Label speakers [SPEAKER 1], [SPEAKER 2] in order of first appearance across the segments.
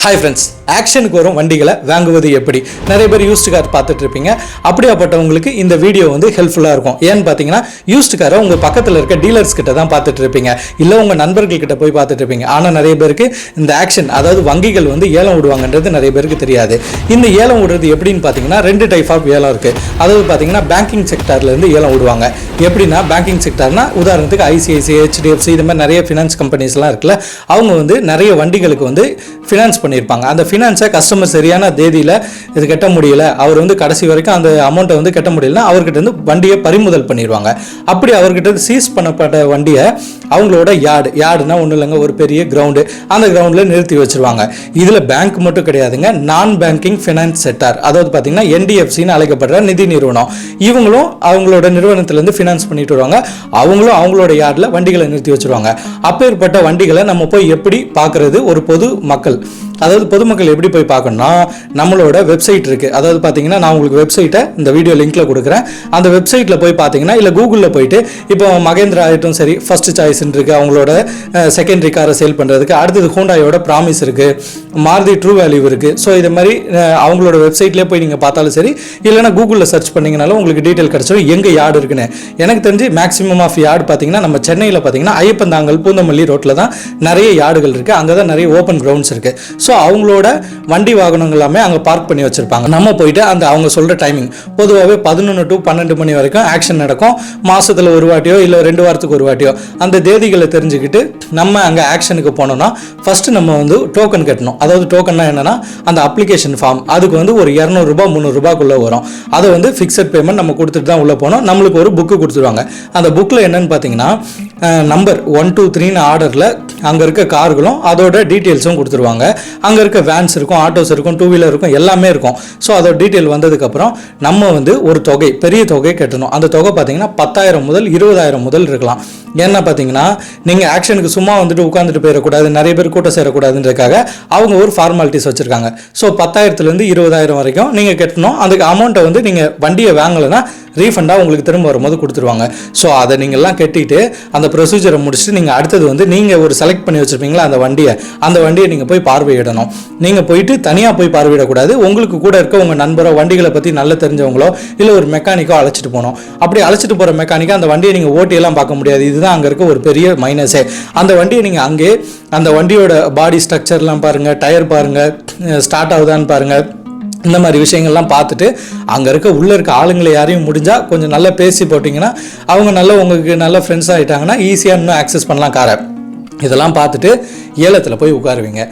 [SPEAKER 1] Hi friends ஆக்ஷனுக்கு வரும் வண்டிகளை வாங்குவது எப்படி? நிறைய பேர் யூஸ்டு கார் பார்த்துட்டு இருப்பீங்க. அப்படியாப்பட்டவங்களுக்கு இந்த வீடியோ வந்து ஹெல்ப்ஃபுல்லாக இருக்கும். ஏன்னு பார்த்தீங்கன்னா யூஸ்டு காரை உங்கள் பக்கத்தில் இருக்க டீலர்ஸ் கிட்ட தான் பார்த்துட்டு இருப்பீங்க. இல்லை உங்கள் நண்பர்கள் கிட்ட போய் பார்த்துட்டு இருப்பீங்க. ஆனால் நிறைய பேருக்கு இந்த ஆக்ஷன் அதாவது வங்கிகள் வந்து ஏலம் விடுவாங்கன்றது நிறைய பேருக்கு தெரியாது. இந்த ஏலம் விடுறது எப்படின்னு பார்த்தீங்கன்னா ரெண்டு டைப் ஆஃப் ஏலம் இருக்குது அதாவது பார்த்தீங்கன்னா பேங்கிங் செக்டார்லேருந்து ஏலம் விடுவாங்க. எப்படின்னா பேங்கிங் செக்டார்னா உதாரணத்துக்கு ஐசிஐசிஐ ஹெச்டிஎஃப்சி இது மாதிரி நிறைய ஃபினான்ஸ் கம்பெனிஸ்லாம் இருக்குல்ல அவங்க வந்து நிறைய வண்டிகளுக்கு வந்து ஃபினான்ஸ் பண்ணியிருப்பாங்க. அந்த ஃபினான்ஸை கஸ்டமர் சரியான தேதியில் இது கட்ட முடியல. அவர் வந்து கடைசி வரைக்கும் அந்த அமௌண்ட்டை வந்து கட்ட முடியலன்னா அவர்கிட்ட வந்து வண்டியை பறிமுதல் பண்ணிடுவாங்க. அப்படி அவர்கிட்ட இருந்து சீஸ் பண்ணப்பட்ட வண்டியை அவங்களோட யார்டு யார்டுனா ஒன்றும் இல்லைங்க ஒரு பெரிய கிரவுண்டு அந்த கிரவுண்டில் நிறுத்தி வச்சிருவாங்க. இதில் பேங்க் மட்டும் கிடையாதுங்க நான் பேங்கிங் ஃபினான்ஸ் செக்டார் அதாவது பார்த்தீங்கன்னா என்டிஎஃப்சின்னு அழைக்கப்படுற நிதி நிறுவனம். இவங்களும் அவங்களோட நிறுவனத்திலேருந்து ஃபினான்ஸ் பண்ணிட்டு வருவாங்க. அவங்களும் அவங்களோட யார்டில் வண்டிகளை நிறுத்தி வச்சிருவாங்க. அப்பேற்பட்ட வண்டிகளை நம்ம போய் எப்படி பார்க்குறது? ஒரு பொது மக்கள். அதாவது பொதுமக்கள் எப்படி போய் பார்க்கணும்னா நம்மளோட வெப்சைட் இருக்குது அதாவது பார்த்தீங்கன்னா நான் உங்களுக்கு வெப்சைட்டை இந்த வீடியோ லிங்க்கில் கொடுக்குறேன். அந்த வெப்சைட்டில் போய் பார்த்தீங்கன்னா இல்லை கூகுளில் போயிட்டு இப்போ மகேந்திரா ஆகட்டும் சரி ஃபர்ஸ்ட் சாய்ஸ்ன்னு இருக்குது அவங்களோட செகண்டரி காரை சேல் பண்ணுறதுக்கு அடுத்தது ஹோண்டாயோட ப்ராமிஸ் இருக்குது மாருதி ட்ரூ வேல்யூ இருக்குது ஸோ இது மாதிரி அவங்களோட வெப்சைட்லேயே போய் நீங்கள் பார்த்தாலும் சரி இல்லைனா கூகுளில் சர்ச் பண்ணிங்கனாலும் உங்களுக்கு டீட்டெயில் கிடச்சிடும் எங்கே யார்டு இருக்குன்னு. எனக்கு தெரிஞ்சு மேக்ஸிமம் ஆஃப் யார்டு பார்த்தீங்கன்னா நம்ம சென்னையில் பார்த்தீங்கன்னா ஐயப்பந்தாங்கல் பூந்தமல்லி ரோட்டில் தான் நிறைய யார்டுகள் இருக்குது அங்கே தான் நிறைய ஓப்பன் கிரவுண்ட்ஸ் இருக்குது ஸோ ஸோ அவங்களோட வண்டி வாகனங்கள் எல்லாமே அங்கே பார்க் பண்ணி வச்சுருப்பாங்க. நம்ம போயிட்டு அந்த அவங்க சொல்கிற டைமிங் பொதுவாகவே பதினொன்று டு பன்னெண்டு மணி வரைக்கும் ஆக்ஷன் நடக்கும். மாதத்தில் ஒரு வாட்டியோ இல்லை ரெண்டு வாரத்துக்கு ஒரு வாட்டியோ. அந்த தேதிகளை தெரிஞ்சுக்கிட்டு நம்ம அங்கே ஆக்ஷனுக்கு போனோம்னா ஃபஸ்ட்டு நம்ம வந்து டோக்கன் கட்டணும். அதாவது டோக்கன்னா என்னென்னா அந்த அப்ளிகேஷன் ஃபார்ம் அதுக்கு வந்து ஒரு இரநூறுபா முந்நூறுரூபாக்குள்ளே வரும். அதை வந்து ஃபிக்ஸட் பேமெண்ட் நம்ம கொடுத்துட்டு தான் உள்ளே போனோம். நம்மளுக்கு ஒரு புக்கு கொடுத்துருவாங்க. அந்த புக்கில் என்னென்னு பார்த்தீங்கன்னா நம்பர் ஒன் டூ த்ரீன்னு ஆர்டரில் அங்கே இருக்க கார்களும் அதோட டீட்டெயில்ஸும் கொடுத்துருவாங்க. அங்கே இருக்க வேன்ஸ் இருக்கும் ஆட்டோஸ் இருக்கும் டூ வீலர் இருக்கும் எல்லாமே இருக்கும். ஸோ அதோட டீட்டெயில் வந்ததுக்கப்புறம் நம்ம வந்து ஒரு தொகை பெரிய தொகை கட்டணும். அந்த தொகை பார்த்தீங்கன்னா பத்தாயிரம் முதல் இருபதாயிரம் முதல் இருக்கலாம். என்ன பார்த்தீங்கன்னா நீங்கள் ஆக்ஷனுக்கு சும்மா வந்துட்டு உட்காந்துட்டு போயிடக்கூடாது நிறைய பேர் கூட்டம் சேரக்கூடாதுன்றதுக்காக அவங்க ஒரு ஃபார்மாலிட்டிஸ் வச்சுருக்காங்க. ஸோ பத்தாயிரத்துலேருந்து இருபதாயிரம் வரைக்கும் நீங்கள் கட்டணும். அதுக்கு அமௌண்ட்டை வந்து நீங்கள் வண்டியை வாங்கலைன்னா ரீஃபண்டாக உங்களுக்கு திரும்ப வரும்போது கொடுத்துருவாங்க. ஸோ அதை நீங்கள்லாம் கட்டிட்டு அந்த ப்ரொசீஜரை முடிச்சுட்டு நீங்கள் அடுத்தது வந்து நீங்கள் ஒரு செலக்ட் பண்ணி வச்சுருப்பீங்களா? அந்த வண்டியை. அந்த வண்டியை நீங்கள் போய் பார்வையிடணும். நீங்கள் போயிட்டு தனியாக போய் பார்வையிடக்கூடாது. உங்களுக்கு கூட இருக்க உங்கள் நண்பரோ வண்டிகளை பற்றி நல்லா தெரிஞ்சவங்களோ இல்லை ஒரு மெக்கானிக்கோ அழைச்சிட்டு போகணும். அப்படி அழைச்சிட்டு போகிற மெக்கானிக்கா அந்த வண்டியை நீங்கள் ஓட்டியெல்லாம் பார்க்க முடியாது. இதுதான் அங்கே இருக்க ஒரு பெரிய மைனஸே அந்த வண்டியை நீங்கள் அங்கே அந்த வண்டியோட பாடி ஸ்ட்ரக்சர்லாம் பாருங்கள் டயர் பாருங்கள் ஸ்டார்ட் ஆகுதான்னு பாருங்கள் இந்த மாதிரி விஷயங்கள்லாம் பார்த்துட்டு அங்கே இருக்க உள்ளே இருக்க ஆளுங்களை யாரையும் முடிஞ்சால் கொஞ்சம் நல்லா பேசி போட்டிங்கன்னா அவங்க நல்லா உங்களுக்கு நல்ல ஃப்ரெண்ட்ஸ் ஆகிட்டாங்கன்னா ஈஸியாக இன்னும் ஆக்சஸ் பண்ணலாம் காரை இதெல்லாம் பார்த்துட்டு ஏலத்தில் போய் உட்காருவீங்க.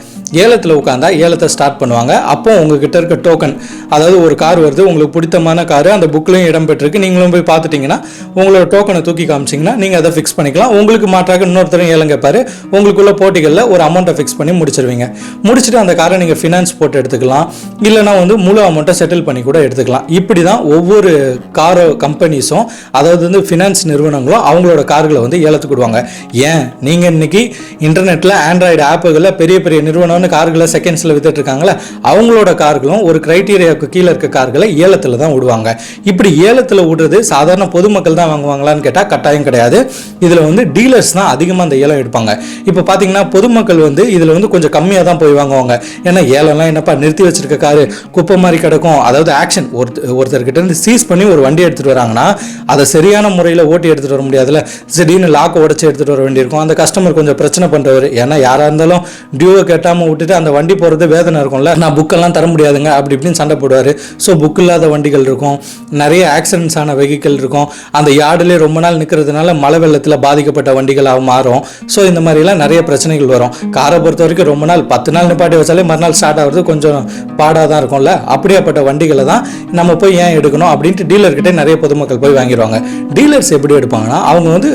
[SPEAKER 1] ஏலத்தில் உட்காந்தா ஏலத்தை ஸ்டார்ட் பண்ணுவாங்க. அப்போ உங்ககிட்ட இருக்க டோக்கன் அதாவது ஒரு கார் வருது உங்களுக்கு பிடித்தமான கார் அந்த புக்லையும் இடம் பெற்றிருக்கு. நீங்களும் போய் பார்த்துட்டிங்கன்னா உங்களோட டோக்கனை தூக்கி காமிச்சிங்கன்னா நீங்கள் அதை ஃபிக்ஸ் பண்ணிக்கலாம். உங்களுக்கு மாற்றாக இன்னொருத்தரும் ஏலம் கேட்பார். உங்களுக்குள்ள போட்டிகளில் ஒரு அமௌண்ட்டை ஃபிக்ஸ் பண்ணி முடிச்சிருவீங்க. முடிச்சுட்டு அந்த காரை நீங்கள் ஃபினான்ஸ் போட்டு எடுத்துக்கலாம். இல்லைனா வந்து முழு அமௌண்ட்டை செட்டில் பண்ணி கூட எடுத்துக்கலாம். இப்படி தான் ஒவ்வொரு காரோ கம்பெனிஸும் அதாவது வந்து ஃபினான்ஸ் நிறுவனங்களும் அவங்களோட கார்களை வந்து ஏலத்துக்கு விடுவாங்க. ஏன்? நீங்கள் இன்னைக்கு இன்டர்நெட்டில் ஆண்ட்ராய்டு ஆப்புகளில் பெரிய பெரிய நிறுவனம் நிறுவனம்னு கார்களை செகண்ட்ஸில் வித்துட்ருக்காங்களே அவங்களோட கார்களும் ஒரு க்ரைட்டீரியாவுக்கு கீழே இருக்க கார்களை ஏலத்தில் தான் விடுவாங்க இப்படி ஏலத்தில் விடுறது சாதாரண பொதுமக்கள் தான் வாங்குவாங்களான்னு கேட்டால் கட்டாயம் கிடையாது. இதில் வந்து டீலர்ஸ் தான் அதிகமாக அந்த ஏலம் எடுப்பாங்க. இப்போ பார்த்தீங்கன்னா பொதுமக்கள் வந்து இதில் வந்து கொஞ்சம் கம்மியாக தான் போய் வாங்குவாங்க. ஏன்னா ஏலம்லாம் என்னப்பா நிறுத்தி வச்சிருக்க காரு குப்பை மாதிரி கிடக்கும். அதாவது ஆக்ஷன் ஒருத்தர் ஒருத்தர்கிட்ட இருந்து சீஸ் பண்ணி ஒரு வண்டி எடுத்துகிட்டு வராங்கன்னா அதை சரியான முறையில் ஓட்டி எடுத்துகிட்டு வர முடியாதுல்ல. திடீர்னு லாக்கை உடச்சி எடுத்துகிட்டு வர வேண்டியிருக்கும். அந்த கஸ்டமர் கொஞ்சம் பிரச்சனை பண்ணுறவர் ஏன்னா யாராக இருந்தாலும் டியூவை கட்டாமல் விட்டுட்டு அந்த வண்டி போகிறது வேதனை இருக்கும்ல. நான் புக்கெல்லாம் தர முடியாதுங்க. அப்படி இப்படின்னு சண்டை போடுவார். ஸோ புக் இல்லாத வண்டிகள் இருக்கும். நிறைய ஆக்சிடென்ட்ஸ் ஆன வெஹிக்கிள் இருக்கும். அந்த யார்டுலேயே ரொம்ப நாள் நிற்கிறதுனால மழை வெள்ளத்தில் பாதிக்கப்பட்ட வண்டிகளாக மாறும். ஸோ இந்த மாதிரிலாம் நிறைய பிரச்சனைகள் வரும். காரை பொறுத்த வரைக்கும் ரொம்ப நாள் பத்து நாள் நிப்பாட்டி வச்சாலே மறுநாள் ஸ்டார்ட் ஆகிறது கொஞ்சம் பாடாக தான் இருக்கும்ல. அப்படியாப்பட்ட வண்டிகளை தான் நம்ம போய் ஏன் எடுக்கணும் அப்படின்ட்டு டீலர்கிட்டே நிறைய பொதுமக்கள் போய் வாங்கிடுவாங்க டீலர்ஸ் எப்படி எடுப்பாங்கன்னா அவங்க வந்து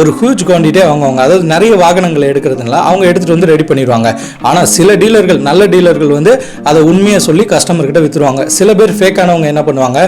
[SPEAKER 1] ஒரு ஹியூஜ் குவான்டிட்டியே வாங்குவாங்க. அதாவது நிறைய வாகனங்களை எடுக்கிறதுனால அவங்க எடுத்துகிட்டு வந்து ரெடி பண்ணிடுவாங்க ஆனால் சில டீலர்கள் நல்ல டீலர்கள் வந்து அதை உண்மையை சொல்லி கஸ்டமர்கிட்ட விற்றுருவாங்க சில பேர் ஃபேக்கானவங்க என்ன பண்ணுவாங்க?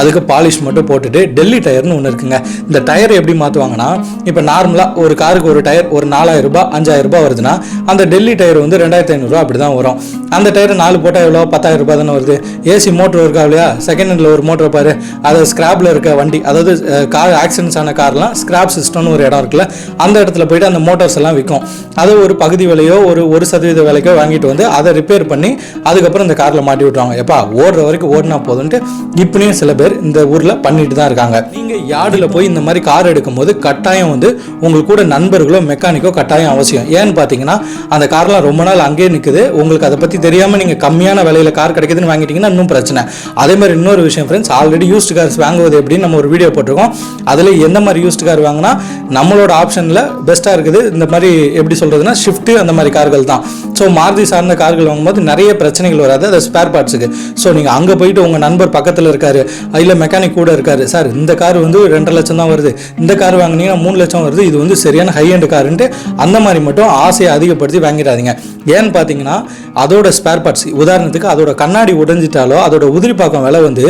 [SPEAKER 1] அதுக்கு பாலிஷ் மட்டும் போட்டுட்டு டெல்லி டயர்னு ஒன்று இருக்குங்க. இந்த டயர் எப்படி மாற்றுவாங்கன்னா இப்போ நார்மலாக ஒரு காருக்கு ஒரு டயர் ஒரு நாலாயிரம் ரூபாய் அஞ்சாயிரம் ரூபாய் வருதுன்னா அந்த டெல்லி டயர் வந்து ரெண்டாயிரத்தி ஐநூறுரூவா அப்படி தான் வரும். அந்த டயர் நாலு போட்டால் எவ்வளோ பத்தாயிரம் ரூபாய் தானே வருது. ஏசி மோட்டர் இருக்கா இல்லையா? செகண்ட் ஹேண்டில் ஒரு மோட்டர் பாரு. அதை ஸ்கிராப்பில் இருக்க வண்டி அதாவது கார் ஆக்சிடென்ட்ஸ் ஆன கார்லாம் ஸ்கிராப் சிஸ்டம்னு ஒரு இடம் இருக்குல்ல அந்த இடத்துல போயிட்டு அந்த மோட்டார்ஸ் எல்லாம் விற்கும் அது ஒரு பகுதி விலையோ ஒரு ஒரு சதவீத விலை விலைக்கோ வாங்கிட்டு வந்து அதை ரிப்பேர் பண்ணி அதுக்கப்புறம் இந்த காரில் மாட்டி விட்டுருவாங்க. எப்பா ஓடுற வரைக்கும் ஓடினா போதும்ட்டு இப்படியும் சில பேர் இந்த ஊரில் பண்ணிட்டு தான் இருக்காங்க. நீங்கள் யார்டில் போய் இந்த மாதிரி கார் எடுக்கும்போது கட்டாயம் வந்து உங்களுக்கு கூட நண்பர்களோ மெக்கானிக்கோ கட்டாயம் அவசியம். ஏன்னு பார்த்தீங்கன்னா அந்த கார்லாம் ரொம்ப நாள் அங்கேயே நிற்குது உங்களுக்கு அதை பற்றி தெரியாமல் நீங்கள் கம்மியான விலையில் கார் கிடைக்குதுன்னு வாங்கிட்டீங்கன்னா இன்னும் பிரச்சனை. அதே மாதிரி இன்னொரு விஷயம் ஃப்ரெண்ட்ஸ் ஆல்ரெடி யூஸ்டு கார்ஸ் வாங்குவது எப்படின்னு நம்ம ஒரு வீடியோ போட்டிருக்கோம். அதில் எந்த மாதிரி யூஸ்டு கார் வாங்கினா நம்மளோட ஆப்ஷனில் பெஸ்ட்டாக இருக்குது. இந்த மாதிரி எப்படி சொல்கிறதுனா ஷிஃப்ட்டு அந்த மாதிரி கார்கள் தான். ஸோ மாருதி சார்ந்த கார்கள் வாங்கும்போது நிறைய பிரச்சனைகள் வராது. அது ஸ்பேர் பார்ட்ஸுக்கு ஸோ நீங்கள் அங்கே போயிட்டு உங்கள் நண்பர் பக்கத்தில் இருக்காரு இல்லை மெக்கானிக் கூட இருக்காரு சார் இந்த கார் வந்து ரெண்டரை லட்சம் தான் வருது. இந்த கார் வாங்கினீங்கன்னா மூணு லட்சம் வருது. இது வந்து சரியான ஹை எண்ட் காருன்ட்டு அந்த மாதிரி மட்டும் ஆசையை அதிகப்படுத்தி வாங்கிடாதீங்க. ஏன்னு பார்த்தீங்கன்னா அதோட ஸ்பேர் பார்ட்ஸ் உதாரணத்துக்கு அதோட கண்ணாடி உடைஞ்சிட்டாலோ அதோட உதிரி பாக்கம் விலை வந்து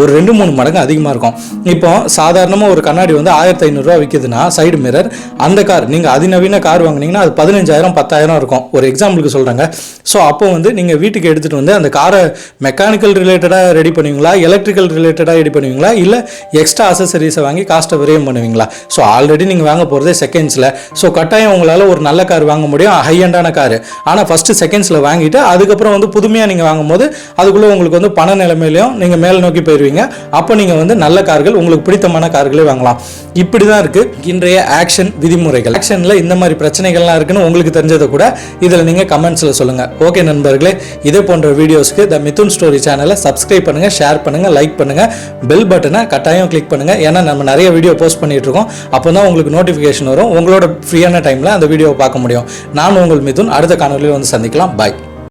[SPEAKER 1] ஒரு ரெண்டு மூணு மடங்கு அதிகமாக இருக்கும். இப்போ சாதாரணமாக ஒரு கண்ணாடி வந்து ஆயிரத்தி ஐநூறுரூவா விற்கிதுன்னா சைடு மிரர் அந்த கார் நீங்கள் அதிநவீன கார் வாங்குனீங்கன்னா அது பதினஞ்சாயிரம் பத்தாயிரம் இருக்கும். ஒரு எக்ஸாம்பிளுக்கு சொல்கிறாங்க ஸோ அப்போ வந்து நீங்கள் வீட்டுக்கு எடுத்துகிட்டு வந்து அந்த காரை மெக்கானிக்கல் ரிலேட்டடாக ரெடி பண்ணுவீங்களா? எலக்ட்ரிக்கல் ரிலேட்டடாக ரெடி பண்ணுவீங்களா? இல்லை எக்ஸ்ட்ரா அசசரிஸை வாங்கி காஸ்ட்டை விரையும் பண்ணுவீங்களா? ஸோ ஆல்ரெடி நீங்கள் வாங்க போகிறதே செகண்ட்ஸில் ஸோ கட்டாயம் உங்களால் ஒரு நல்ல கார் வாங்க முடியும். High car. ஆனால் ஃபஸ்ட்டு செகண்ட்ஸில் வாங்கிட்டு அதுக்கப்புறம் வந்து புதுமையாக நீங்கள் வாங்கும்போது அதுக்குள்ளே உங்களுக்கு வந்து பண நிலைமையிலையும் நீங்கள் மேல் நோக்கி போயிடுவீங்க அப்போ நீங்கள் வந்து நல்ல கார்கள் உங்களுக்கு பிடித்தமான கார்களே வாங்கலாம். இப்படி தான் இருக்குது இன்றைய ஆக்ஷன் விதிமுறைகள். ஆக்ஷனில் இந்த மாதிரி பிரச்சனைகள்லாம் இருக்குன்னு உங்களுக்கு தெரிஞ்சதை கூட இதில் நீங்கள் கமெண்ட்ஸில் சொல்லுங்கள் ஓகே நண்பர்களே இதே போன்ற வீடியோஸ்க்கு த மிதுன் ஸ்டோரி சேனலை சப்ஸ்கிரைப் பண்ணுங்கள் ஷேர் பண்ணுங்கள் லைக் பண்ணுங்கள் பெல் பட்டனை கட்டாயம் கிளிக் பண்ணுங்கள் ஏன்னா நம்ம நிறைய வீடியோ போஸ்ட் பண்ணிகிட்ருக்கோம் இருக்கோம். அப்போ தான் உங்களுக்கு நோட்டிஃபிகேஷன் வரும். உங்களோட ஃப்ரீயான டைமில் அந்த வீடியோவை பார்க்க முடியும். நான் உங்கள் மிதுன் அடுத்த காணொலியில் வந்து சந்திக்கலாம். பாய்